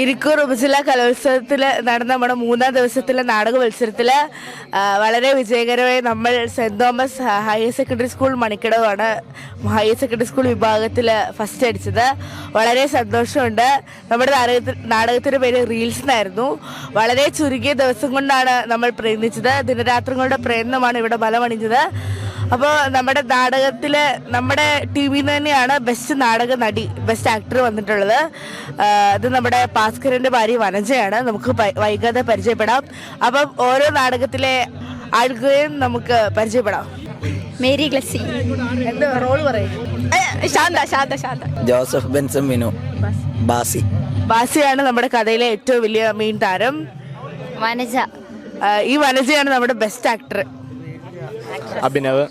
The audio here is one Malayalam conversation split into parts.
ഇരിക്കൂർ ഉപജില്ല കലോത്സവത്തിൽ നടന്ന നമ്മുടെ മൂന്നാം ദിവസത്തിലെ നാടക മത്സരത്തിൽ വളരെ വിജയകരമായി നമ്മൾ saint Thomas higher secondary school മണിക്കടവാണ് higher secondary school വിഭാഗത്തിൽ ഫസ്റ്റ് അടിച്ചത്. വളരെ സന്തോഷമുണ്ട്. നമ്മുടെ നാടകത്തിന്റെ പേര് റീൽസ് എന്നായിരുന്നു. വളരെ ചുരുങ്ങിയ ദിവസം കൊണ്ടാണ് നമ്മൾ പ്രയത്നിച്ചത്. ദിനരാത്രങ്ങളുടെ പ്രയത്നമാണ് ഇവിടെ ബലമണിഞ്ഞത്. അപ്പോൾ നമ്മുടെ നാടകത്തിൽ നമ്മുടെ ടി നിന്ന് തന്നെയാണ് ബെസ്റ്റ് നാടക നടി ബെസ്റ്റ് ആക്ടർ വന്നിട്ടുള്ളത്. ഇത് നമ്മുടെ ഭാസ്കരന്റെ ഭാര്യ വനജയാണ്. നമുക്ക് വൈകാതെ പരിചയപ്പെടാം. അപ്പം ഓരോ നാടകത്തിലെ ആൾക്കാരെയും നമുക്ക് പരിചയപ്പെടാം. മേരി ഗ്ലസി. എന്താ റോൾ പറയും. ശാന്ത ശാന്ത ശാന്ത. ജോസഫ് ബെൻസം വിനു. ബാസി. ബാസിയാണ് നമ്മുടെ കഥയിലെ ഏറ്റവും വലിയ മെയിൻ താരം. വനജ. ഈ വനജയാണ് നമ്മുടെ ബെസ്റ്റ് ആക്ടർ അഭിനവ്.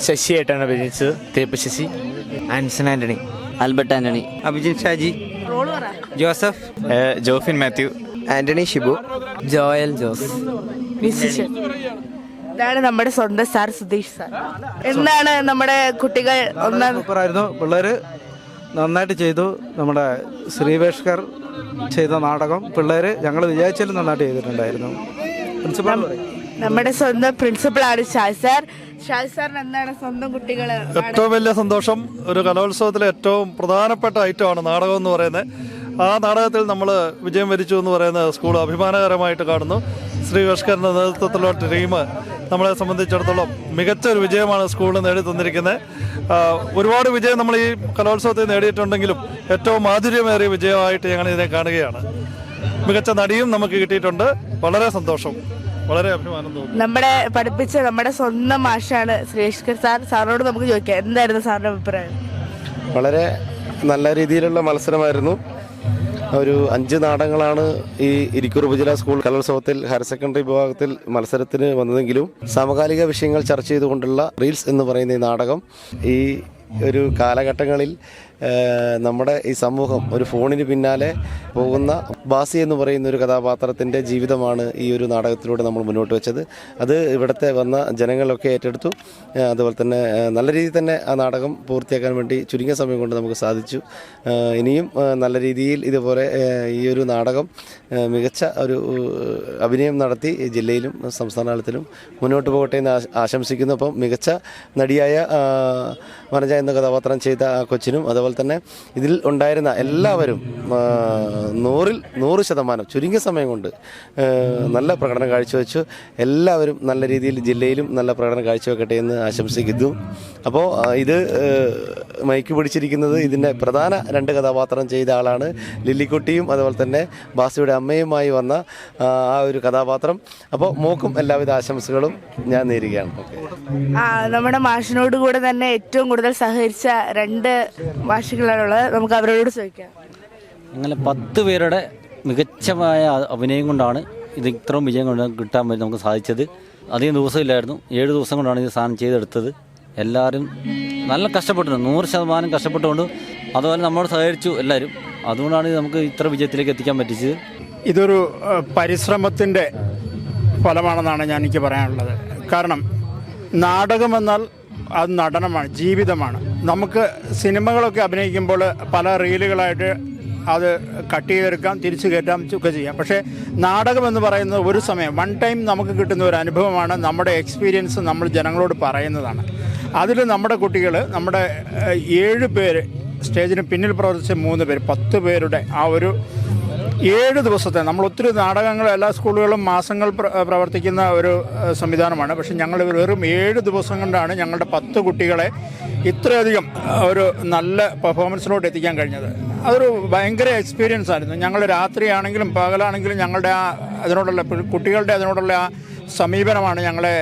ശശിയായിട്ടാണ് അഭിനയിച്ചത്. തേപ്പ് Sasi. Anson Antony. Albert Antony. Abhijith Shaji. Joseph. Jophin Mathew. Antony Shibu. Joel Jose. ഇതാണ് നമ്മുടെ സ്വന്തം സാർ സുധീഷ് സാർ. എന്താണ് നമ്മുടെ കുട്ടികൾ ഒന്നാം സൂപ്പറായിരുന്നു. പിള്ളേര് നന്നായിട്ട് ചെയ്തു. നമ്മുടെ ശ്രീവേഷ്കർ ചെയ്ത നാടകം പിള്ളേര് ഞങ്ങൾ വിചാരിച്ചാലും നന്നായിട്ട് ചെയ്തിട്ടുണ്ടായിരുന്നു. പ്രിൻസിപ്പാൾ പറയും. നമ്മുടെ സ്വന്തം പ്രിൻസിപ്പൾ ആണ് ഷാജ് സാർ. ഷാജ് സാറിന് എന്താണ് സ്വന്തം കുട്ടികൾ? ഏറ്റവും വലിയ സന്തോഷം ഒരു കലോത്സവത്തിലെ ഏറ്റവും പ്രധാനപ്പെട്ട ഐറ്റം ആണ് നാടകം എന്ന് പറയുന്നത്. ആ നാടകത്തിൽ നമ്മൾ വിജയം വരിച്ചു എന്ന് പറയുന്നത് സ്കൂൾ അഭിമാനകരമായിട്ട് കാണുന്നു. ശ്രീ ഭാസ്കറിന്റെ നേതൃത്വത്തിലുള്ള ടീം നമ്മളെ സംബന്ധിച്ചിടത്തോളം മികച്ച ഒരു വിജയമാണ് സ്കൂളിൽ നേടി തന്നിരിക്കുന്നത്. ഒരുപാട് വിജയം നമ്മൾ ഈ കലോത്സവത്തിൽ നേടിയിട്ടുണ്ടെങ്കിലും ഏറ്റവും മാധുര്യമേറിയ വിജയമായിട്ട് ഞങ്ങൾ ഇതിനെ കാണുകയാണ്. മികച്ച നടിയും നമുക്ക് കിട്ടിയിട്ടുണ്ട്. വളരെ സന്തോഷം. വളരെ അഭിമാനം തോന്നുന്നു. നമ്മുടെ പഠിപ്പിച്ച നമ്മുടെ സ്വന്തം മാഷാണ് ശ്രീഷ്കർ സാർ. സാറിനോട് നമുക്ക് ചോദിക്കാം എന്തായിരുന്നു സാറിന്റെ അഭിപ്രായം? വളരെ നല്ല രീതിയിലുള്ള മത്സരമായിരുന്നു. ഒരു അഞ്ച് നാടകങ്ങളാണ് ഈ ഇരിക്കൂർ ഉപജില സ്കൂൾ കലോത്സവത്തിൽ ഹയർ സെക്കൻഡറി വിഭാഗത്തിൽ മത്സരത്തിന് വന്നതെങ്കിലും സമകാലിക വിഷയങ്ങൾ ചർച്ച ചെയ്തുകൊണ്ടുള്ള റീൽസ് എന്ന് പറയുന്ന ഈ നാടകം ഈ ഒരു കാലഘട്ടങ്ങളിൽ നമ്മുടെ ഈ സമൂഹം ഒരു ഫോണിന് പിന്നാലെ പോകുന്ന ബാസി എന്ന് പറയുന്ന ഒരു കഥാപാത്രത്തിന്റെ ജീവിതമാണ് ഈ ഒരു നാടകത്തിലൂടെ നമ്മൾ മുന്നോട്ട് വെച്ചത്. അത് ഇവിടുത്തെ വന്ന ജനങ്ങളൊക്കെ ഏറ്റെടുത്തു. അതുപോലെ തന്നെ നല്ല രീതിയിൽ തന്നെ ആ നാടകം പൂർത്തിയാക്കാൻ വേണ്ടി ചുരുങ്ങിയ സമയം കൊണ്ട് നമുക്ക് സാധിച്ചു. ഇനിയും നല്ല രീതിയിൽ ഇതുപോലെ ഈ ഒരു നാടകം മികച്ച ഒരു അഭിനയം നടത്തി ജില്ലയിലും സംസ്ഥാന തലത്തിലും മുന്നോട്ട് പോകട്ടെ എന്ന് ആശംസിക്കുന്നു. അപ്പം മികച്ച നടിയായ വനജ എന്ന കഥാപാത്രം ചെയ്ത കൊച്ചിനും അതുപോലെ തന്നെ ഇതിൽ ഉണ്ടായിരുന്ന എല്ലാവരും നൂറിൽ നൂറ് ശതമാനം ചുരുങ്ങിയ സമയം കൊണ്ട് നല്ല പ്രകടനം കാഴ്ചവെച്ചു. എല്ലാവരും നല്ല രീതിയിൽ ജില്ലയിലും നല്ല പ്രകടനം കാഴ്ചവെക്കട്ടെ എന്ന് ആശംസിക്കുന്നു. അപ്പോൾ ഇത് മൈക്ക് പിടിച്ചിരിക്കുന്നത് ഇതിന്റെ പ്രധാന രണ്ട് കഥാപാത്രം ചെയ്ത ആളാണ് ലില്ലിക്കുട്ടിയും അതുപോലെ തന്നെ ബാസിയുടെ അമ്മയുമായി വന്ന ആ ഒരു കഥാപാത്രം. അപ്പോൾ മോക്കും എല്ലാവിധ ആശംസകളും ഞാൻ നേരുകയാണ്. നമ്മുടെ മാഷിനോട് കൂടെ തന്നെ ഏറ്റവും കൂടുതൽ സഹകരിച്ച രണ്ട് മാഷികളാണുള്ളത് നമുക്ക് അവരോട് ചോദിക്കാം. അങ്ങനെ പത്ത് പേരുടെ മികച്ചമായ അഭിനയം കൊണ്ടാണ് ഇത് ഇത്രയും വിജയം കൊണ്ട് കിട്ടാൻ വേണ്ടി നമുക്ക് സാധിച്ചത്. അധികം ദിവസമില്ലായിരുന്നു. ഏഴ് ദിവസം കൊണ്ടാണ് ഇത് സാധനം ചെയ്തെടുത്തത്. എല്ലാവരും നല്ല കഷ്ടപ്പെട്ടു നൂറ് ശതമാനം കഷ്ടപ്പെട്ടുകൊണ്ട് അതുപോലെ നമ്മളോട് സഹകരിച്ചു എല്ലാവരും. അതുകൊണ്ടാണ് ഇത് നമുക്ക് ഇത്ര വിജയത്തിലേക്ക് എത്തിക്കാൻ പറ്റിച്ചത്. ഇതൊരു പരിശ്രമത്തിന്റെ ഫലമാണെന്നാണ് ഞാൻ എനിക്ക് പറയാനുള്ളത്. കാരണം നാടകമെന്നാൽ അത് നടനമാണ് ജീവിതമാണ്. നമുക്ക് സിനിമകളൊക്കെ അഭിനയിക്കുമ്പോൾ പല റീലുകളായിട്ട് അത് കട്ട് ചെയ്തെടുക്കാം തിരിച്ചു കയറ്റാം ഒക്കെ ചെയ്യാം. പക്ഷേ നാടകം എന്ന് പറയുന്നത് ഒരു സമയം വൺ ടൈം നമുക്ക് കിട്ടുന്ന ഒരു അനുഭവമാണ് നമ്മുടെ എക്സ്പീരിയൻസ് നമ്മൾ ജനങ്ങളോട് പറയുന്നതാണ്. അതിൽ നമ്മുടെ കുട്ടികൾ നമ്മുടെ ഏഴ് പേര് സ്റ്റേജിന് പിന്നിൽ പ്രവർത്തിച്ച മൂന്ന് പേര് പത്ത് പേരുടെ ആ ഒരു ഏഴ് ദിവസത്തെ നമ്മൾ ഒത്തിരി നാടകങ്ങൾ എല്ലാ സ്കൂളുകളും മാസങ്ങൾ പ്രവർത്തിക്കുന്ന ഒരു സംവിധാനമാണ്. പക്ഷെ ഞങ്ങൾ വെറും ഏഴ് ദിവസം കൊണ്ടാണ് ഞങ്ങളുടെ പത്ത് കുട്ടികളെ ഇത്രയധികം ഒരു നല്ല പെർഫോമൻസിലോട്ട് എത്തിക്കാൻ കഴിഞ്ഞത്. അതൊരു ഭയങ്കര എക്സ്പീരിയൻസ് ആയിരുന്നു. ഞങ്ങൾ രാത്രിയാണെങ്കിലും പകലാണെങ്കിലും ഞങ്ങളുടെ ആ അതിനോടുള്ള കുട്ടികളുടെ അതിനോടുള്ള ആ സമീപനമാണ് ഞങ്ങളെ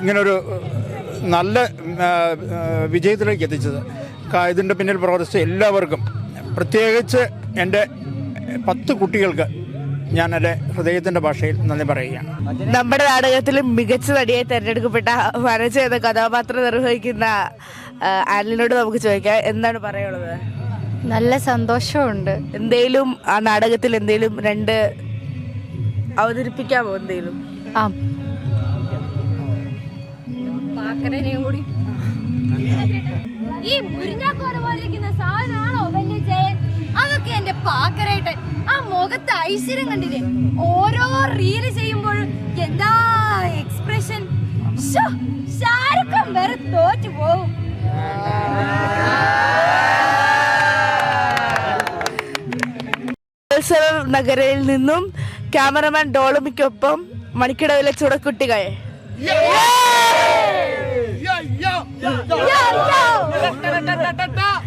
ഇങ്ങനൊരു നല്ല വിജയത്തിലേക്ക് എത്തിച്ചത്. ഇതിന്റെ പിന്നിൽ പ്രവർത്തിച്ച എല്ലാവർക്കും പ്രത്യേകിച്ച് എന്റെ പത്ത് കുട്ടികൾക്ക് ഞാൻ എന്റെ ഹൃദയത്തിന്റെ ഭാഷയിൽ നന്ദി പറയുകയാണ്. നമ്മുടെ നാടകത്തിൽ മികച്ച നടിയായി തിരഞ്ഞെടുക്കപ്പെട്ട വരച്ച എന്ന കഥാപാത്രം നിർവഹിക്കുന്ന ആലിനോട് ആനിലിനോട് നമുക്ക് ചോദിക്കാം. എന്താണ് പറയുള്ളത് നല്ല സന്തോഷമുണ്ട്. എന്തേലും ആ നാടകത്തിൽ എന്തേലും രണ്ട് അവതരിപ്പിക്കാമോ എന്തേലും? ആ. ഈ മുരിഞ്ഞാക്കോര പോലെ ഇരിക്കുന്ന സാധനമാണോ? അതൊക്കെ എന്റെ പാക്കരായിട്ട്. മുഖത്ത് ഐശ്വര്യം കണ്ടില്ലേ? ഓരോ റീൽ ചെയ്യുമ്പോഴും എന്താ എക്സ്പ്രഷൻ ഷാരൂഖ് വരെ വേറെ തോറ്റു പോവും. നഗരയിൽ നിന്നും ക്യാമറമാൻ ഡോളമിക്കൊപ്പം മണിക്കിടവിലെ ചുടക്കുട്ടികൾ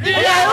ഈ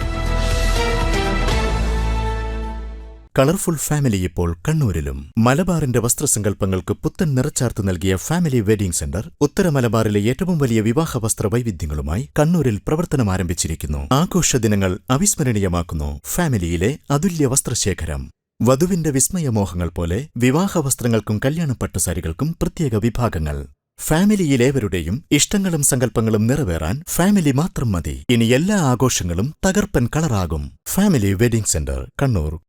കളർഫുൾ ഫാമിലി ഇപ്പോൾ കണ്ണൂരിലും. മലബാറിന്റെ വസ്ത്രസങ്കല്പങ്ങൾക്ക് പുത്തൻ നിറച്ചാർത്ത് നൽകിയ ഫാമിലി വെഡിംഗ് സെന്റർ ഉത്തര മലബാറിലെ ഏറ്റവും വലിയ വിവാഹ വസ്ത്ര വൈവിധ്യങ്ങളുമായി കണ്ണൂരിൽ പ്രവർത്തനം ആരംഭിച്ചിരിക്കുന്നു. ആഘോഷ ദിനങ്ങൾ അവിസ്മരണീയമാക്കുന്നു. ഫാമിലിയിലെ അതുല്യ വസ്ത്രശേഖരം. വധുവിന്റെ വിസ്മയമോഹങ്ങൾ പോലെ വിവാഹ വസ്ത്രങ്ങൾക്കും കല്യാണ പട്ടുസാരികൾക്കും പ്രത്യേക വിഭാഗങ്ങൾ. ഫാമിലിയിലേവരുടെയും ഇഷ്ടങ്ങളും സങ്കല്പങ്ങളും നിറവേറാൻ ഫാമിലി മാത്രം മതി. ഇനി എല്ലാ ആഘോഷങ്ങളും തകർപ്പൻ കളറാകും. Family wedding centre Kannur.